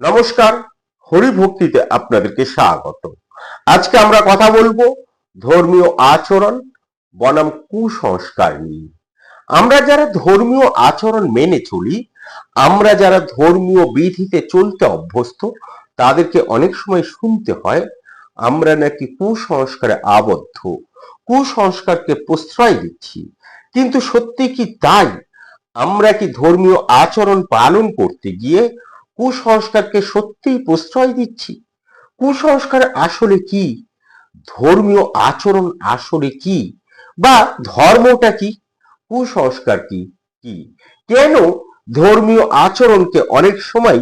নমস্কার, হরি ভক্তিতে আপনাদেরকে স্বাগত। আজকে আমরা কথা বলব ধর্মীয় আচরণ, বনাম কুসংস্কার নিয়ে। আমরা যারা ধর্মীয় আচরণ মেনে চলি, আমরা যারা ধর্মীয় বিধিতে চলতে অভ্যস্ত, তাদেরকে অনেক সময় শুনতে হয়, আমরা নাকি কুসংস্কারে আবদ্ধ। কুসংস্কারকে প্রশ্রয় দিচ্ছি। কিন্তু সত্যি কি তাই? আমরা কি ধর্মীয় আচরণ পালন করতে গিয়ে কুসংস্কারকে সত্যিই প্রশ্রয় দিচ্ছি। কুসংস্কার আসলে কি? ধর্মীয় আচরণ আসলে কি? বা ধর্মটা কি? কুসংস্কার কি? কি? কেন ধর্মীয় আচরণকে অনেক সময়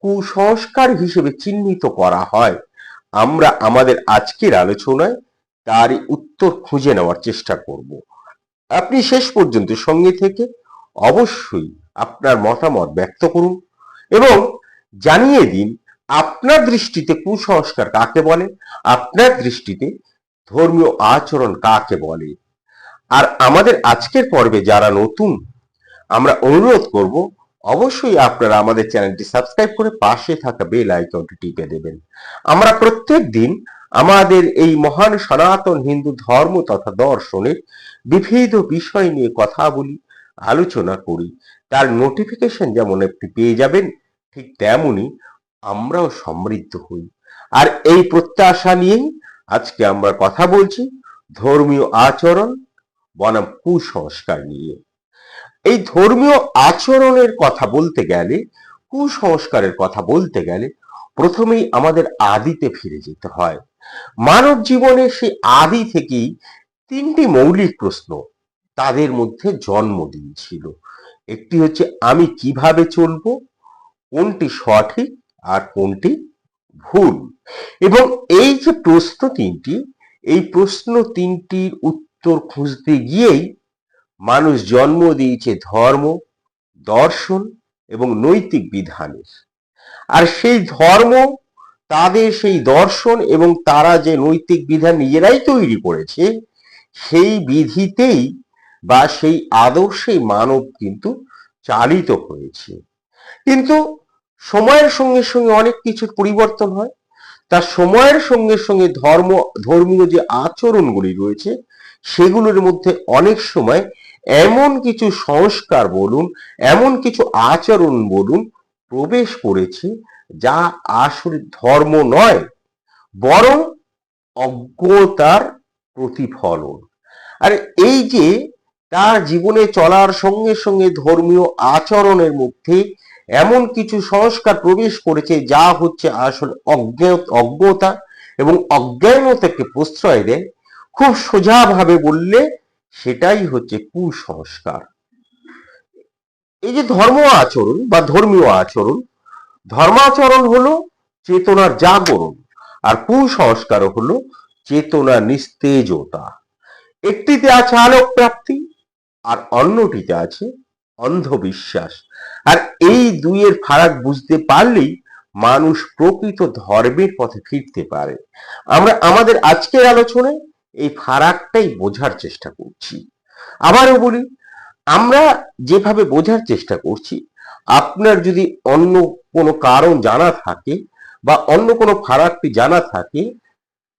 কুসংস্কার হিসেবে চিহ্নিত করা হয়? আমরা আমাদের আজকের আলোচনায় তারই উত্তর খুঁজে নেওয়ার চেষ্টা করব। আপনি শেষ পর্যন্ত সঙ্গে থেকে অবশ্যই আপনার মতামত ব্যক্ত করুন। এবং জানিয়ে দিন আপনার দৃষ্টিতে কুসংস্কার কাকে বলে? আপনার দৃষ্টিতে ধর্মীয় আচরণ কাকে বলে? আর আমাদের আজকের পর্বে যারা নতুন, আমরা অনুরোধ করব, অবশ্যই আপনারা আমাদের চ্যানেলটি সাবস্ক্রাইব করে পাশে থাকা বেল আইকনটি টিপে দেবেন। আমরা প্রত্যেক দিন আমাদের এই মহান সনাতন হিন্দু ধর্ম তথা দর্শনের বিবিধ বিষয় নিয়ে কথা বলি, আলোচনা করি। তার নোটিফিকেশন যেমন আপনি পেয়ে যাবেন ঠিক তেমনি আমরাও সমৃদ্ধ হই। আর এই প্রত্যাশা নিয়েই আজকে আমরা কথা বলছি ধর্মীয় আচরণ, বনাম কুসংস্কার নিয়ে। এই ধর্মীয় আচরণের কথা বলতে গেলে, কুসংস্কারের কথা বলতে গেলে প্রথমেই আমাদের আদিতে ফিরে যেতে হয়। মানব জীবনে সেই আদি থেকেই তিনটি মৌলিক প্রশ্ন তাদের মধ্যে জন্ম দিয়েছিল একটি হচ্ছে, আমি কীভাবে চলবো? কোনটি সঠিক আর কোনটি ভুল? এবং এই যে প্রশ্ন তিনটি, এই প্রশ্ন তিনটির উত্তর খুঁজতে গিয়েই মানুষ জন্ম দিয়েছে ধর্ম, দর্শন এবং নৈতিক বিধানের। আর সেই ধর্ম, তাদের সেই দর্শন এবং তারা যে নৈতিক বিধান নিজেরাই তৈরি করেছে, সেই বিধিতেই বা সেই আদর্শেই মানব কিন্তু চালিত হয়েছে। কিন্তু সময়ের সঙ্গে সঙ্গে অনেক কিছুর পরিবর্তন হয়। তার সময়ের সঙ্গে সঙ্গে ধর্ম, ধর্মীয় যে আচরণগুলি রয়েছে, সেগুলোর মধ্যে অনেক সময় এমন কিছু সংস্কার বলুন, এমন কিছু আচরণ বলুন প্রবেশ করেছে যা আসলে ধর্ম নয়, বরং অজ্ঞতার প্রতিফলন। আর এই যে তার জীবনে চলার সঙ্গে সঙ্গে ধর্মীয় আচরণের মধ্যে এমন কিছু সংস্কার প্রবেশ করেছে যা হচ্ছে আসলে অজ্ঞ- অজ্ঞতা এবং অজ্ঞানতাকে প্রশ্রয় দেয়। খুব সোজাভাবে বললে সেটাই হচ্ছে কুসংস্কার। এই যে ধর্ম আচরণ বা ধর্মীয় আচরণ, ধর্মাচরণ হলো চেতনার জাগরণ আর কুসংস্কার হলো চেতনা নিস্তেজতা। একটিতে আছে আলোক প্রাপ্তি আর অন্যটিতে আছে অন্ধবিশ্বাস। আর এই দুইয়ের ফারাক বুঝতে পারলেই মানুষ প্রকৃত ধর্মের পথে ফিরতে পারে। আমরা আমাদের আজকের আলোচনায় এই ফারাকটাই বোঝার চেষ্টা করছি। আবারও বলি, আমরা যেভাবে বোঝার চেষ্টা করছি, আপনার যদি অন্য কোনো কারণ জানা থাকে বা অন্য কোনো ফারাকটি জানা থাকে,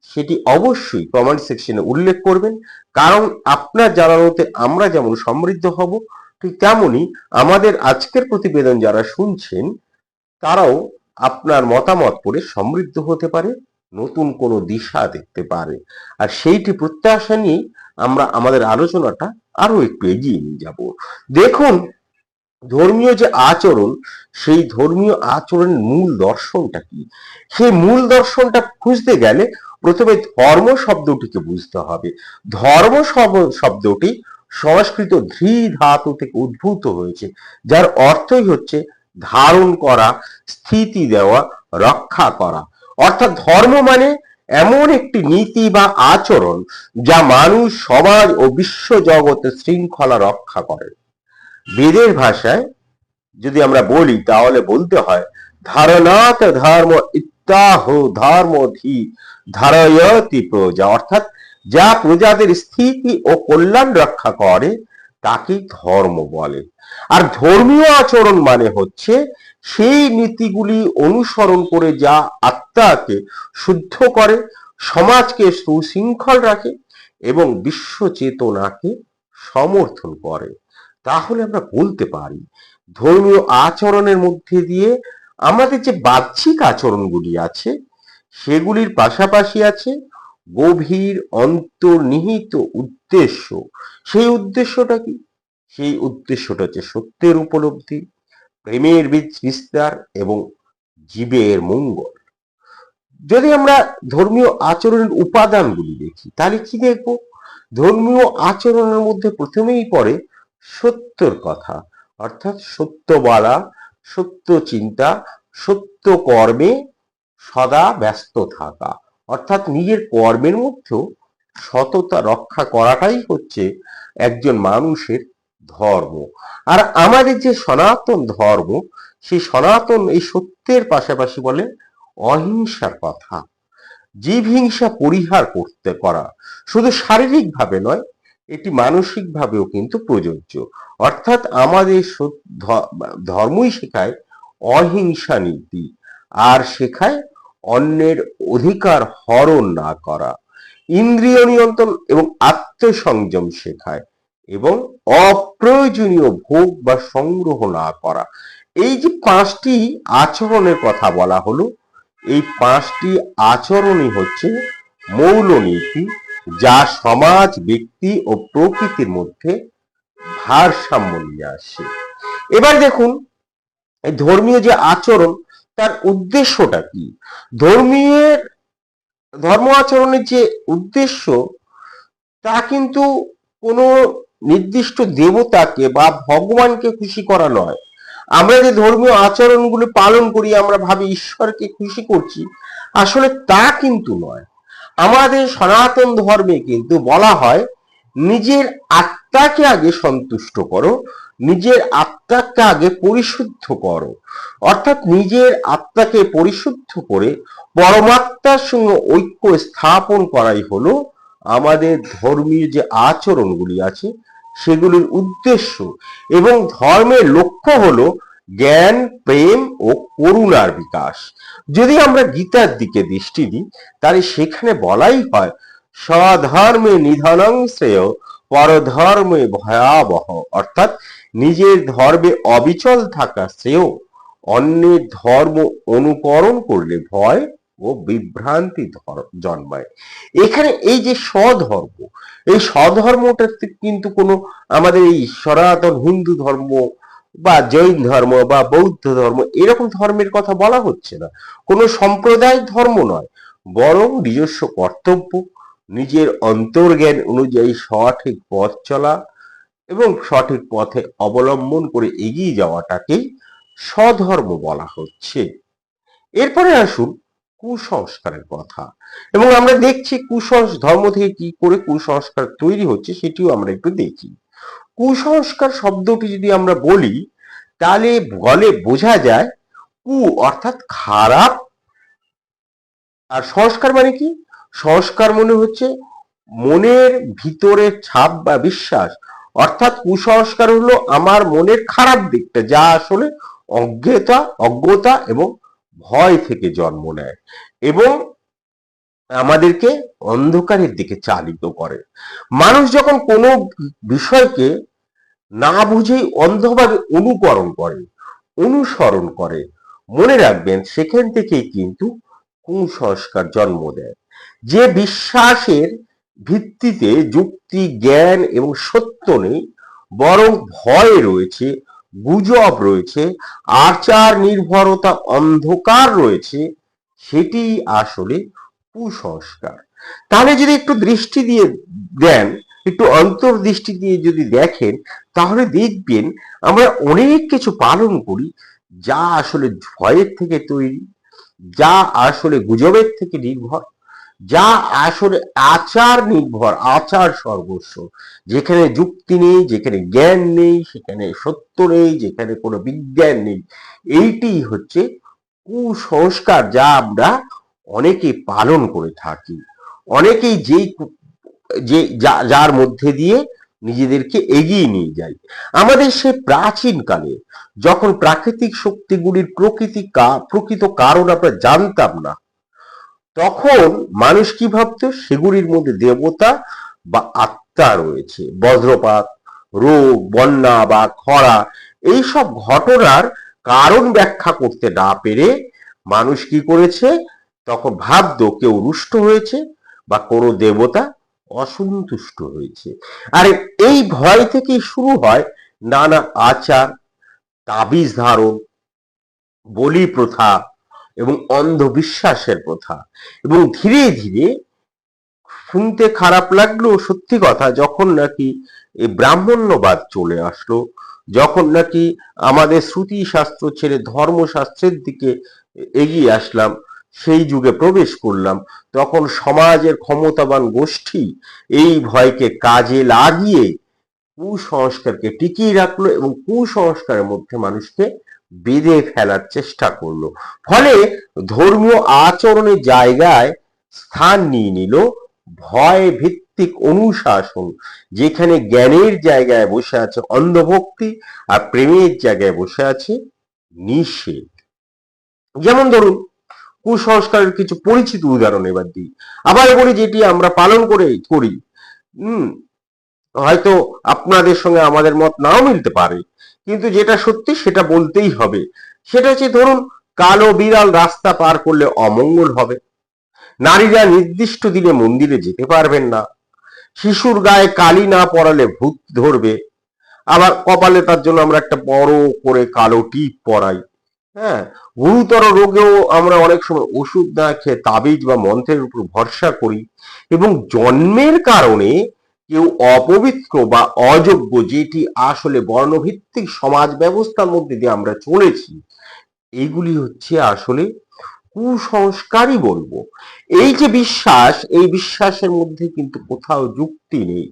সেটি অবশ্যই কমেন্ট সেকশনে উল্লেখ করবেন। কারণ আপনার জানানোতে আমরা যেমন সমৃদ্ধ হব ঠিক তেমনই আমাদের আজকের প্রতিবেদন যারা শুনছেন, তারাও আপনার মতামত করে সমৃদ্ধ হতে পারে, নতুন কোনো দিশা দেখতে পারে। আর সেইটি প্রত্যাশা নিয়ে আমরা আমাদের আলোচনাটা আরও একটু এগিয়ে নিয়ে যাব। দেখুন, ধর্মীয় যে আচরণ, সেই ধর্মীয় আচরণের মূল দর্শনটা কি? সেই মূল দর্শনটা খুঁজতে গেলে প্রথমে ধর্ম শব্দটিকে বুঝতে হবে। ধর্ম শব- শব্দটি সংস্কৃত ধৃ ধাতু থেকে উদ্ভূত হয়েছে, যার অর্থই হচ্ছে ধারণ করা, স্থিতি দেওয়া, রক্ষা করা। অর্থাৎ ধর্ম মানে এমন একটি নীতি বা আচরণ যা মানুষ, সমাজ ও বিশ্ব জগতে শৃঙ্খলা রক্ষা করে। বেদের ভাষায় যদি আমরা বলি, তাহলে বলতে হয়, ধারণাত ধর্ম ইত্যাহ ধর্ম ধি ধারয়তি প্রজা। অর্থাৎ যা প্রজাদের স্থিতি ও কল্যাণ রক্ষা করে তাকে ধর্ম বলে। আর ধর্মীয় আচরণ মানে হচ্ছে সেই নীতিগুলি অনুসরণ করে যা আত্মাকে শুদ্ধ করে, সমাজকে সুশৃঙ্খল রাখে এবং বিশ্ব চেতনাকে সমর্থন করে। তাহলে আমরা বলতে পারি, ধর্মীয় আচরণের মধ্যে দিয়ে আমাদের যে বাহ্যিক আচরণগুলি আছে, সেগুলির পাশাপাশি আছে গভীর অন্তর্নিহিত উদ্দেশ্য। সেই উদ্দেশ্যটা কি? সেই উদ্দেশ্যটা হচ্ছে সত্যের উপলব্ধি, প্রেমের বিস্তার এবং জীবের মঙ্গল। যদি আমরা ধর্মীয় আচরণের উপাদানগুলি দেখি, তাহলে কি দেখব? ধর্মীয় আচরণের মধ্যে প্রথমেই পড়ে সত্যর কথা, অর্থাৎ সত্য বলা সত্য চিন্তা সত্য কর্মে সদা ব্যস্ত থাকা। অর্থাৎ নিজের কর্মের মধ্যেও সততা রক্ষা করাটাই হচ্ছে একজন মানুষের ধর্ম। আর আমাদের যে সনাতন ধর্ম, সেই সনাতন, এই সত্যের পাশাপাশি বলে অহিংসার কথা। জীব হিংসা পরিহার করতে করা শুধু শারীরিক ভাবে নয়, এটি মানসিক ভাবেও কিন্তু প্রযোজ্য। অর্থাৎ আমাদের ধর্মই শেখায় অহিংসা নীতি, আর শেখায় অন্যের অধিকার হরণ না করা, ইন্দ্রিয় নিয়ন্ত্রণ এবং আত্মসংযম শেখায় এবং অপ্রয়োজনীয় ভোগ বা সংগ্রহ না করা। এই যে পাঁচটি আচরণের কথা বলা হলো, এই পাঁচটি আচরণই হচ্ছে মৌলনীতি, যা সমাজ, ব্যক্তি ও প্রকৃতির মধ্যে ভারসাম্য নিয়ে আসে। এবার দেখুন ধর্মীয় যে আচরণ তার উদ্দেশ্যটা কি? ধর্মীয় ধর্ম আচরণের যে উদ্দেশ্য, তা কিন্তু কোনো নির্দিষ্ট দেবতাকে বা ভগবানকে খুশি করা নয়। আমরা যে ধর্মীয় আচরণগুলো পালন করি, আমরা ভাবি ঈশ্বরকে খুশি করছি, আসলে তা কিন্তু নয়। আমাদের সনাতন ধর্মে কিন্তু বলা হয়, নিজের আত্মাকে আগে সন্তুষ্ট করো নিজের আত্মাকে আগে পরিশুদ্ধ করো। অর্থাৎ নিজের আত্মাকে পরিশুদ্ধ করে পরমাত্মার সঙ্গে ঐক্য স্থাপন করাই হলো আমাদের ধর্মীয় যে আচরণগুলি আছে, সেগুলির উদ্দেশ্য। এবং ধর্মের লক্ষ্য হলো জ্ঞান, প্রেম ও করুণার বিকাশ। যদি আমরা গীতার দিকে দৃষ্টি দিই, তাহলে সেখানে বলাই হয়, স্বধর্মে নিধনং শ্রেয়, পরধর্মে ভয়াবহ। অর্থাৎ নিজের ধর্মে অবিচল থাকা শ্রেয়, অন্যের ধর্ম অনুকরণ করলে ভয় ও বিভ্রান্তি জন্মায়। এখানে এই যে স্বধর্ম, এই স্বধর্মটা কিন্তু কোনো আমাদের এই সনাতন হিন্দু ধর্ম বা জৈন ধর্ম বা বৌদ্ধ ধর্ম এরকম ধর্মের কথা বলা হচ্ছে না। কোনো সম্প্রদায় ধর্ম নয়, বরং নিজস্ব কর্তব্য, নিজের অন্তর্জ্ঞান অনুযায়ী সঠিক পথ চলা এবং সঠিক পথে অবলম্বন করে এগিয়ে যাওয়াটাকেই স্বধর্ম বলা হচ্ছে। এরপরে আসুন কুসংস্কারের কথা। এবং আমরা দেখছি কুসংস্কার ধর্ম থেকে কি করে কুসংস্কার তৈরি হচ্ছে সেটিও আমরা একটু দেখি। কুসংস্কার শব্দটি যদি আমরা বলি, তাহলে বলে বোঝা যায় কু অর্থাৎ খারাপ। আর সংস্কার মানে কি? সংস্কার মনে হচ্ছে মনের ভিতরে ছাপ বা বিশ্বাস অর্থাৎ কুসংস্কার হলো আমার মনের খারাপ দিকটা, যা আসলে অজ্ঞতা অজ্ঞতা এবং ভয় থেকে জন্ম নেয় এবং আমাদেরকে অন্ধকারের দিকে চালিত করে। মানুষ যখন কোনো বিষয়কে না বুঝেই অন্ধভাবে অনুকরণ করে, অনুসরণ করে, মনে রাখবেন সেখান থেকেই কিন্তু কুসংস্কার জন্ম দেয়। যে বিশ্বাসের ভিত্তিতে যুক্তি, জ্ঞান এবং সত্য নেই, বরং ভয় রয়েছে, গুজব রয়েছে আচার নির্ভরতা অন্ধকার রয়েছে, সেটি আসলে কুসংস্কার। তাহলে যদি একটু দৃষ্টি দিয়ে দেন, একটু অন্তর্দৃষ্টি দিয়ে যদি দেখেন, তাহলে দেখবেন আমরা অনেক কিছু পালন করি যা আসলে ভয়ের থেকে তৈরি, যা আসলে গুজবের থেকে নির্ভর যা আসলে আচার নির্ভর, আচার সর্বস্ব। যেখানে যুক্তি নেই, যেখানে জ্ঞান নেই, সেখানে সত্য নেই, যেখানে কোনো বিজ্ঞান নেই। এইটি হচ্ছে কুসংস্কার যা আমরা অনেকে পালন করে থাকি। অনেকেই যেই যে যার মধ্যে দিয়ে নিজেদেরকে এগিয়ে নিয়ে যাই আমাদের সে প্রাচীন কালে যখন প্রাকৃতিক শক্তিগুলির প্রকৃতি প্রকৃত কারণ আমরা জানতাম না তখন মানুষ কি ভাবতো? সেগুলির মধ্যে দেবতা বা আত্মা রয়েছে। বজ্রপাত, রোগ, বন্যা বা খরা, এইসব ঘটনার কারণ ব্যাখ্যা করতে না পেরে মানুষ কি করেছে? তখন ভাবতো কেউ রুষ্ট হয়েছে বা কোনো দেবতা অসন্তুষ্ট হয়েছে। আর, এই ভয় থেকেই শুরু হয় নানা আচার, তাবিজ ধারণ বলি প্রথা এবং অন্ধবিশ্বাসের প্রথা। এবং ধীরে ধীরে শুনতে খারাপ লাগলেও সত্যি কথা, যখন নাকি এই ব্রাহ্মণ্যবাদ চলে আসলো, যখন নাকি আমাদের শ্রুতি শাস্ত্র ছেড়ে ধর্মশাস্ত্রের দিকে এগিয়ে আসলাম, সেই যুগে প্রবেশ করলাম, তখন সমাজের ক্ষমতাবান গোষ্ঠী এই ভয়কে কাজে লাগিয়ে কুসংস্কারকে টিকিয়ে রাখল এবং কুসংস্কারের মধ্যে মানুষকে বেঁধে ফেলার চেষ্টা করল। ফলে ধর্মীয় আচরণের জায়গায় স্থান নিয়ে নিল ভয় ভিত্তিক অনুশাসন, যেখানে জ্ঞানের জায়গায় বসে আছে অন্ধভক্তি আর প্রেমের জায়গায় বসে আছে নিষেধ। যেমন ধরুন, কুসংস্কারের কিছু পরিচিত উদাহরণ এবার দিই। আবার বলি যেটি আমরা পালন করে করি। হুম, হয়তো আপনাদের সঙ্গে আমাদের মত নাও মিলতে পারে। কিন্তু যেটা সত্যি সেটা বলতেই হবে। সেটা হচ্ছে ধরুন, কালো বিড়াল রাস্তা পার করলে অমঙ্গল হবে। নারীরা নির্দিষ্ট দিনে মন্দিরে যেতে পারবেন না। শিশুর গায়ে কালি না পরালে ভূত ধরবে। আবার কপালে তার জন্য আমরা একটা বড় করে কালো টিপ পরাই। হ্যাঁ গুরুতর রোগেও আমরা অনেক সময় ওষুধ না খেয়ে তাবিজ বা মন্ত্রের উপর ভরসা করি এবং জন্মের কারণে কেউ অপবিত্র বা অযোগ্য যেটি আসলে বর্ণভিত্তিক সমাজ ব্যবস্থার মধ্যে দিয়ে আমরা চলেছি এইগুলি হচ্ছে আসলে কুসংস্কারই বলব। এই যে বিশ্বাস, এই বিশ্বাসের মধ্যে কিন্তু কোথাও যুক্তি নেই,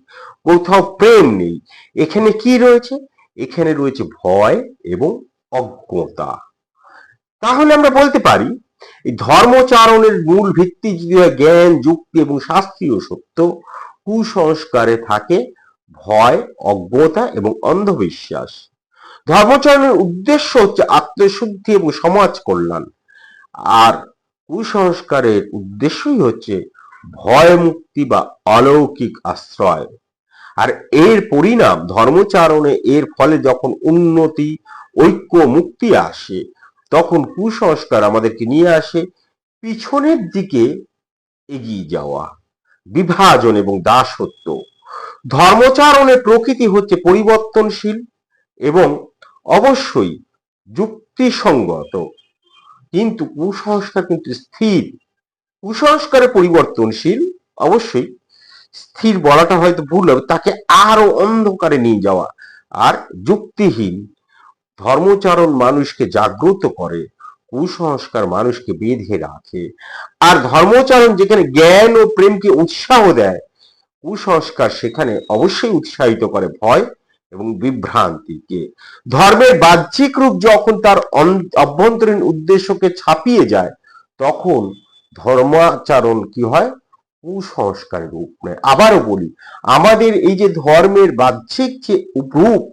কোথাও প্রেম নেই। এখানে কি রয়েছে? এখানে রয়েছে ভয় এবং অজ্ঞতা। তাহলে আমরা বলতে পারি, এই ধর্মচারণের মূল ভিত্তি যদি জ্ঞান, যুক্তি এবং শাস্ত্রীয় সত্য কুসংস্কারে থাকে ভয়, অজ্ঞতা এবং অন্ধবিশ্বাস। ধর্মচারণের উদ্দেশ্য হচ্ছে আত্মশুদ্ধি এবং সমাজ কল্যাণ। আর কুসংস্কারের উদ্দেশ্যই হচ্ছে ভয় মুক্তি বা অলৌকিক আশ্রয়। আর এর পরিণাম ধর্মচারণে, এর ফলে যখন উন্নতি, ঐক্য, মুক্তি আসে, তখন কুসংস্কার আমাদেরকে নিয়ে আসে, পিছনের দিকে এগিয়ে যাওয়া। বিভাজন এবং দাসত্ব। ধর্মচারণের প্রকৃতি হচ্ছে পরিবর্তনশীল এবং অবশ্যই যুক্তিসঙ্গত। কিন্তু কুসংস্কার কিন্তু স্থির। কুসংস্কারে পরিবর্তনশীল, অবশ্যই স্থির বলাটা হয়তো ভুল হবে, তাকে আরও অন্ধকারে নিয়ে যাওয়া। আর যুক্তিহীন, ধর্মচারণ মানুষকে জাগ্রত করে। কুসংস্কার মানুষকে বেঁধে রাখে। আর ধর্মচারণ যেখানে জ্ঞান ও প্রেমকে উৎসাহ দেয়, কুসংস্কার সেখানে অবশ্যই উৎসাহিত করে ভয় এবং বিভ্রান্তিকে। ধর্মের বাহ্যিক রূপ যখন তার অভ্যন্তরীণ উদ্দেশ্যকে ছাপিয়ে যায়, তখন ধর্মাচরণ কি হয়? কুসংস্কারের রূপ নেয়। আবারও বলি, আমাদের এই যে ধর্মের বাহ্যিক যে রূপ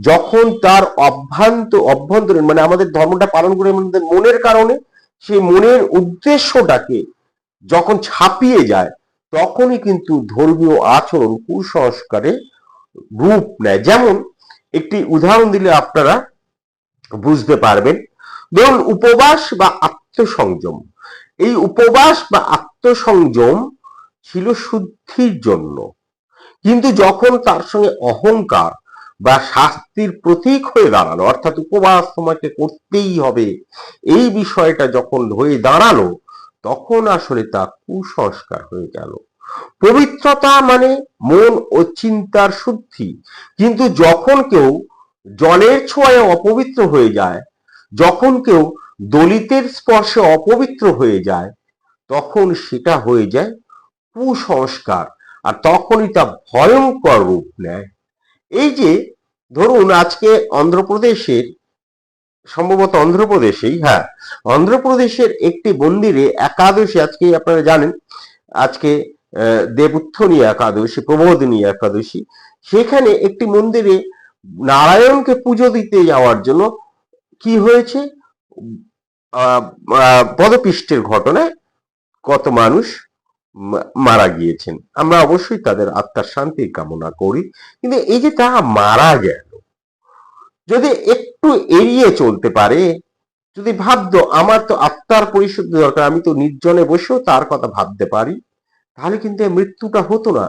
যখন তার অভ্যন্ত, অভ্যন্তরীণ মানে আমাদের ধর্মটা পালন করে আমাদের মনের কারণে, সেই মনের উদ্দেশ্যটাকে যখন ছাপিয়ে যায়, তখনই কিন্তু ধর্মীয় আচরণ, কুসংস্কারে রূপ নেয়। যেমন একটি উদাহরণ দিলে আপনারা বুঝতে পারবেন। ধরুন উপবাস বা আত্মসংযম। এই উপবাস বা আত্মসংযম ছিল শুদ্ধির জন্য। কিন্তু যখন তার সঙ্গে অহংকার বা শাস্তির প্রতীক হয়ে দাঁড়াল, অর্থাৎ উপবাস তোমাকে করতেই হবে। এই বিষয়টা যখন হয়ে দাঁড়াল, তখন আসলে তা কুসংস্কার হয়ে গেল। পবিত্রতা মানে মন ও চিন্তার শুদ্ধি। কিন্তু যখন কেউ জলের ছোঁয়ায় অপবিত্র হয়ে যায়, যখন কেউ দলিতের স্পর্শে অপবিত্র হয়ে যায়, তখন সেটা হয়ে যায় কুসংস্কার। আর তখনই তা ভয়ঙ্কর রূপ নেয়। এই যে ধরুন আজকে অন্ধ্রপ্রদেশের, সম্ভবত অন্ধ্রপ্রদেশেই হ্যাঁ অন্ধ্রপ্রদেশের একটি মন্দিরে একাদশী আজকে আপনারা জানেন, আজকে দেবোত্থনী একাদশী প্রবোধনী একাদশী, সেখানে একটি মন্দিরে নারায়ণকে পুজো দিতে যাওয়ার জন্য কি হয়েছে? পদপিষ্টের ঘটনায় কত মানুষ মারা গিয়েছেন। আমরা অবশ্যই তাদের আত্মার শান্তি কামনা করি। কিন্তু এই যে তারা মারা গেল, যদি একটু এড়িয়ে চলতে পারে, যদি ভাবতো, আমার তো আত্মার পরিশুদ্ধি দরকার, আমি তো নির্জনে বসেও তার কথা ভাবতে পারি তাহলে কিন্তু মৃত্যুটা হতো না।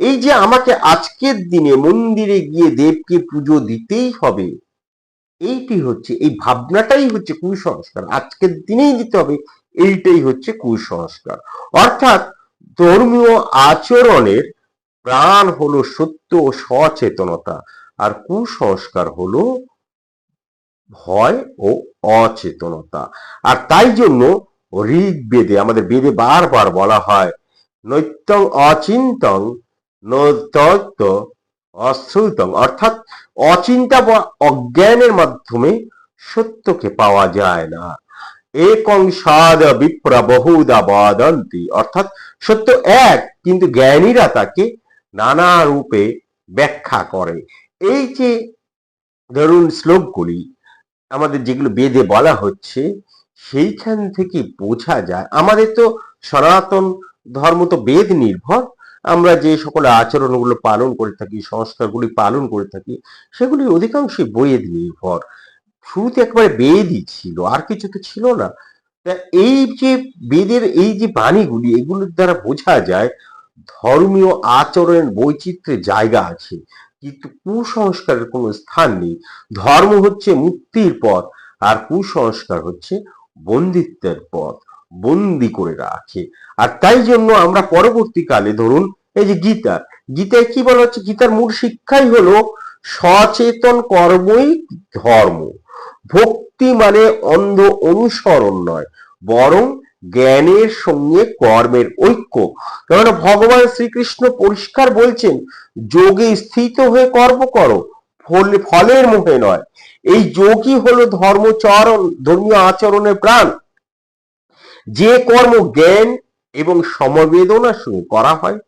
এই যে আমাকে আজকের দিনে মন্দিরে গিয়ে দেবকে পুজো দিতেই হবে, এইটি হচ্ছে, এই ভাবনাটাই হচ্ছে কুসংস্কার। আজকের দিনেই দিতে হবে, এইটাই হচ্ছে কুসংস্কার। অর্থাৎ ধর্মীয় আচরণের প্রাণ হলো সত্য ও সচেতনতা, আর কুসংস্কার হলো ভয় ও অচেতনতা। আর তাই জন্য ঋগ্বেদে, আমাদের বেদে বারবার বলা হয়, নৈত্যং অচিন্তং নৈতত্ব অশ্রুতং। অর্থাৎ অচিন্তা বা অজ্ঞানের মাধ্যমে সত্যকে পাওয়া যায় না। একং সাদ বিপ্র বহুদা বদন্তি। অর্থাৎ সত্য এক, কিন্তু জ্ঞানীরা তাকে নানা রূপে ব্যাখ্যা করে। এই যে ধরুন শ্লোকগুলি, আমাদের যেগুলো বেদে বলা হচ্ছে, সেইখান থেকে বোঝা যায়, আমাদের তো সনাতন ধর্ম তো বেদ নির্ভর। আমরা যে সকল আচরণগুলো পালন করে থাকি, সংস্কারগুলি পালন করে থাকি, সেগুলি অধিকাংশই বেদ নির্ভর। শুরুতে একবারে বেদই ছিল, আর কিছু তো ছিল না। এই যে বেদের এই যে বাণীগুলি, এগুলোর দ্বারা বোঝা যায় ধর্মীয় আচরণের বৈচিত্র্যের জায়গা আছে, কিন্তু কুসংস্কারের কোনো স্থান নেই। ধর্ম হচ্ছে মুক্তির পথ, আর কুসংস্কার হচ্ছে বন্দিত্বের পথ, বন্দি করে রাখে। আর তাই জন্য আমরা পরবর্তীকালে ধরুন, এই যে গীতা, গীতায় কি বলা হচ্ছে? গীতার মূল শিক্ষাই হলো সচেতন কর্মই ধর্ম। ভক্তি মানে অন্ধ অনুসরণ নয়, বরং জ্ঞানের সঙ্গে কর্মের ঐক্য। কেননা ভগবান শ্রীকৃষ্ণ পরিষ্কার বলছেন, যোগে স্থিত হয়ে কর্ম করো, ফলে, ফলের মুখে নয়। এই যোগই হলো ধর্মচরণ, ধর্মীয় আচরণের প্রাণ। যে কর্ম জ্ঞান এবং সমবেদনার সঙ্গে করা হয়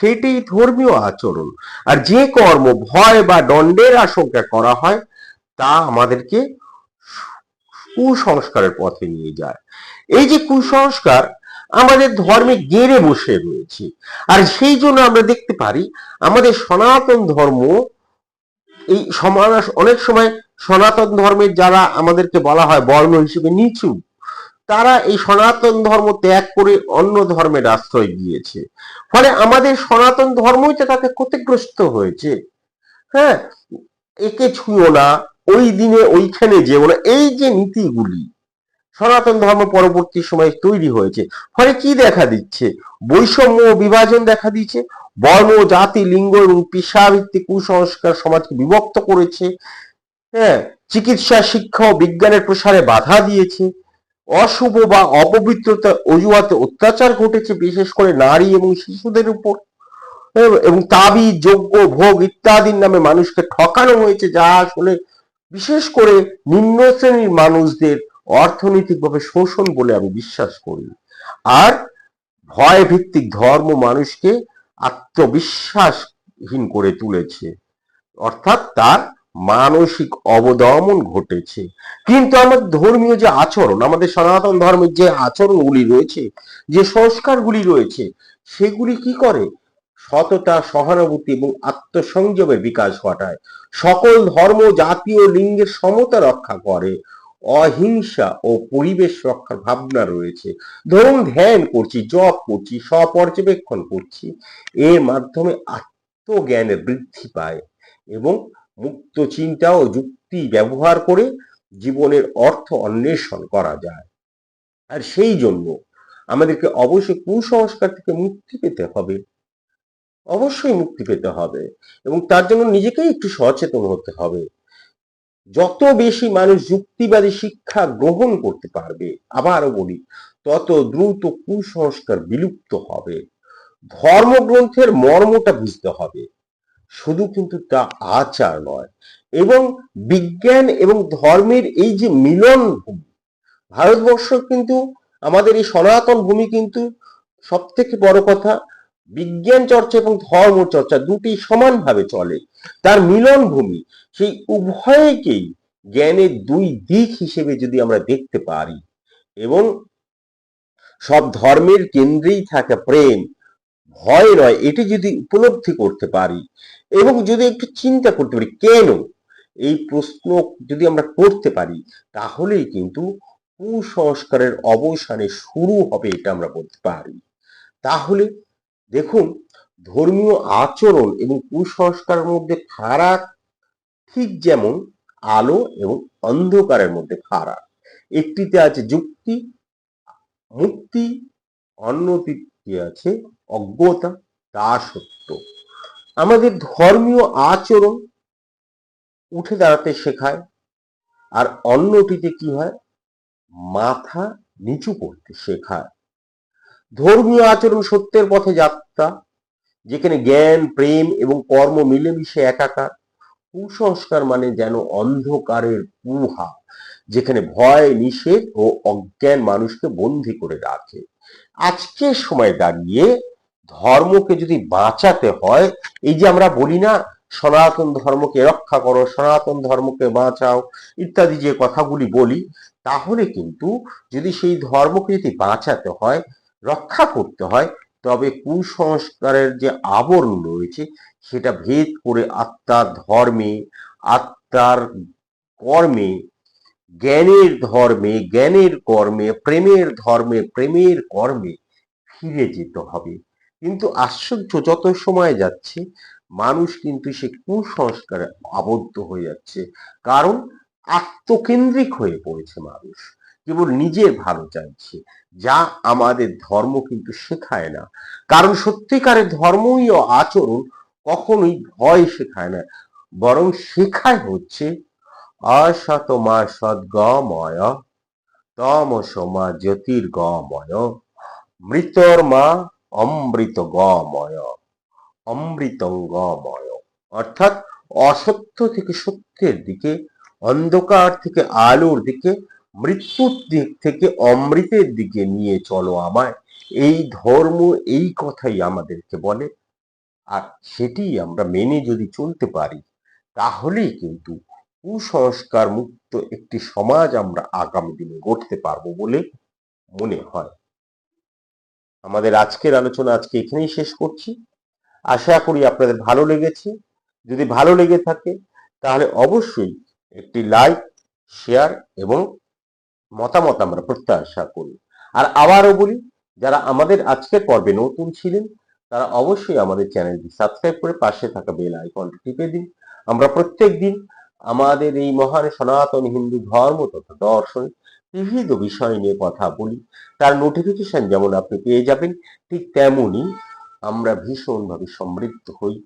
সেটাই ধর্মীয় আচরণ। আর যে কর্ম ভয় বা দণ্ডের আশঙ্কা করা হয়, তা আমাদেরকে কুসংস্কারের পথে নিয়ে যায়। এই যে কুসংস্কার আমাদের ধর্মে গেড়ে বসে রয়েছে। আর সেই জন্য আমরা দেখতে পারি, আমাদের সনাতন ধর্ম, এই সমান অনেক সময় সনাতন ধর্মের যারা আমাদেরকে বলা হয় বর্ণ হিসেবে নিচু তারা এই সনাতন ধর্ম ত্যাগ করে অন্য ধর্মের আশ্রয় গিয়েছে ফলে আমাদের সনাতন ধর্মই তো তাতে ক্ষতিগ্রস্ত হয়েছে। হ্যাঁ একে ছুঁয়ো না, ওই দিনে ওইখানে যেও না। এই যে নীতিগুলি সনাতন ধর্ম পরবর্তী সময়ে তৈরি হয়েছে, ফলে কি দেখা দিচ্ছে? বৈষম্য বিভাজন দেখা দিচ্ছে বর্ণ, জাতি, লিঙ্গ এবং পেশাভিত্তিক কুসংস্কার সমাজকে বিভক্ত করেছে। হ্যাঁ চিকিৎসা, শিক্ষা ও বিজ্ঞানের প্রসারে বাধা দিয়েছে। অশুভ বা অপবিত্রতা অজুহাতে অত্যাচার ঘটেছে বিশেষ করে নারী এবং শিশুদের উপর। হ্যাঁ, এবং তাবি যোগ্য ভোগ ইত্যাদির নামে মানুষকে ঠকানো হয়েছে যা আসলে বিশেষ করে নিম্ন শ্রেণির মানুষদের অর্থনৈতিকভাবে শোষণ বলে আমি বিশ্বাস করি। আর ভয় ভিত্তিক ধর্ম মানুষকে আত্মবিশ্বাসহীন করে তুলেছে। অর্থাৎ তার মানসিক অবদমন ঘটেছে। কিন্তু আমাদের ধর্মীয় যে আচরণ, আমাদের সনাতন ধর্মের যে আচরণগুলি রয়েছে, যে সংস্কারগুলি রয়েছে, সেগুলি কি করে? সততা, সহানুভূতি এবং আত্মসংযমের বিকাশ ঘটায়। সকল ধর্ম জাতীয় লিঙ্গের সমতা রক্ষা করে। অহিংসা ও পরিবেশ রক্ষার ভাবনা রয়েছে। ধরুন, ধ্যান করছি, জপ করছি, স্বপর্যবেক্ষণ করছি, এর মাধ্যমে আত্মজ্ঞানের বৃদ্ধি পায় এবং মুক্ত চিন্তা ও যুক্তি ব্যবহার করে জীবনের অর্থ অন্বেষণ করা যায়। আর সেই জন্য আমাদেরকে অবশ্যই কুসংস্কার থেকে মুক্তি পেতে হবে। অবশ্যই মুক্তি পেতে হবে এবং তার জন্য নিজেকেই একটু সচেতন হতে হবে। যত বেশি মানুষ যুক্তিবাদী শিক্ষা গ্রহণ করতে পারবে, আবারও বলি, তত দ্রুত কুসংস্কার বিলুপ্ত হবে। ধর্মগ্রন্থের মর্মটা বুঝতে হবে। শুধু কিন্তু তা আচার নয়, এবং বিজ্ঞান এবং ধর্মের এই যে মিলন ভূমি, ভারতবর্ষ কিন্তু আমাদের এই সনাতন ভূমি কিন্তু সব থেকে বড় কথা, বিজ্ঞান চর্চা এবং ধর্ম চর্চা দুটি সমানভাবে চলে। তার মিলন ভূমি, সেই উভয়কেই জ্ঞানের দুই দিক হিসেবে যদি আমরা দেখতে পারি, এবং সব ধর্মের কেন্দ্রেই থাকে প্রেম ভয় নয় এটি যদি উপলব্ধি করতে পারি এবং যদি একটু চিন্তা করতে পারি, কেন? এই প্রশ্ন যদি আমরা করতে পারি, তাহলেই কিন্তু কুসংস্কারের অবসানে শুরু হবে এটা আমরা বলতে পারি। তাহলে দেখুন, ধর্মীয় আচরণ এবং কুসংস্কারের মধ্যে ফারাক ঠিক যেমন আলো এবং অন্ধকারের মধ্যে ফারাক। একটিতে আছে যুক্তি, মুক্তি অন্যটিতে আছে, অজ্ঞতা দাসত্ব আমাদের ধর্মীয় আচরণ উঠে দাঁড়াতে শেখায়, আর অন্যটিতে কি হয়? মাথা নিচু করতে শেখায়। ধর্মীয় আচরণ সত্যের পথে যাত্রা, যেখানে জ্ঞান, প্রেম এবং কর্ম মিলেমিশে একাকার। কুসংস্কার মানে যেন অন্ধকারের কুহা, যেখানে ভয়, নিষেধ ও অজ্ঞান মানুষকে বন্দি করে রাখে। আজকের সময় দাঁড়িয়ে ধর্মকে যদি বাঁচাতে হয়, এই যে আমরা বলি না, সনাতন ধর্মকে রক্ষা করো, সনাতন ধর্মকে বাঁচাও, ইত্যাদি যে কথাগুলি বলি, তাহলে কিন্তু যদি সেই ধর্মকে যদি বাঁচাতে হয়, রক্ষা করতে হয়, তবে কুসংস্কারের যে আবরণ রয়েছে, সেটা ভেদ করে আত্মার ধর্মে, আত্মার কর্মে জ্ঞানের ধর্মে, জ্ঞানের কর্মে, প্রেমের ধর্মে, প্রেমের কর্মে ফিরে যেতে হবে। কিন্তু আশ্চর্য যত সময় যাচ্ছে, মানুষ কিন্তু সে কুসংস্কারে আবদ্ধ হয়ে যাচ্ছে। কারণ আত্মকেন্দ্রিক হয়ে পড়েছে মানুষ। কেবল নিজের ভালো চাইছে, যা আমাদের ধর্ম কিন্তু শেখায় না। কারণ সত্যিকারের ধর্মই ও আচরণ কখনোই ভয় শেখায় না, বরং শেখায় হচ্ছে অসতমা সদ্গময় তমসমা জ্যোতির্গময় মৃতর মা অমৃত গময় অমৃতঙ্গময়। অর্থাৎ অসত্য থেকে সত্যের দিকে, অন্ধকার থেকে আলোর দিকে, মৃত্যুর দিক থেকে অমৃতের দিকে নিয়ে চলো আমায়। এই ধর্ম এই কথাই আমাদেরকে বলে। আর সেটি আমরা মেনে যদি চলতে পারি, তাহলেই কিন্তু কুসংস্কার মুক্ত একটি সমাজ আমরা আগামী দিনে গড়তে পারব বলে মনে হয়। আমাদের আজকের আলোচনা আজকে এখানেই শেষ করছি। আশা করি আপনাদের ভালো লেগেছে। যদি ভালো লেগে থাকে, তাহলে অবশ্যই একটি লাইক, শেয়ার এবং মতামত আমরা প্রত্যাশা করি। আর আবারও বলি, যারা আমাদের আজকের পর্বে নতুন ছিলেন, তারা অবশ্যই আমাদের চ্যানেলটি সাবস্ক্রাইব করে পাশে থাকা বেল আইকনটি টিপে দিন। আমরা প্রত্যেক দিন আমাদের এই মহান সনাতন হিন্দু ধর্ম তথা দর্শন বিভিন্ন বিষয় নিয়ে কথা বলি। তার নোটিফিকেশন যেমন আপনি পেয়ে যাবেন, ঠিক তেমনই আমরা ভীষণভাবে সমৃদ্ধ হই।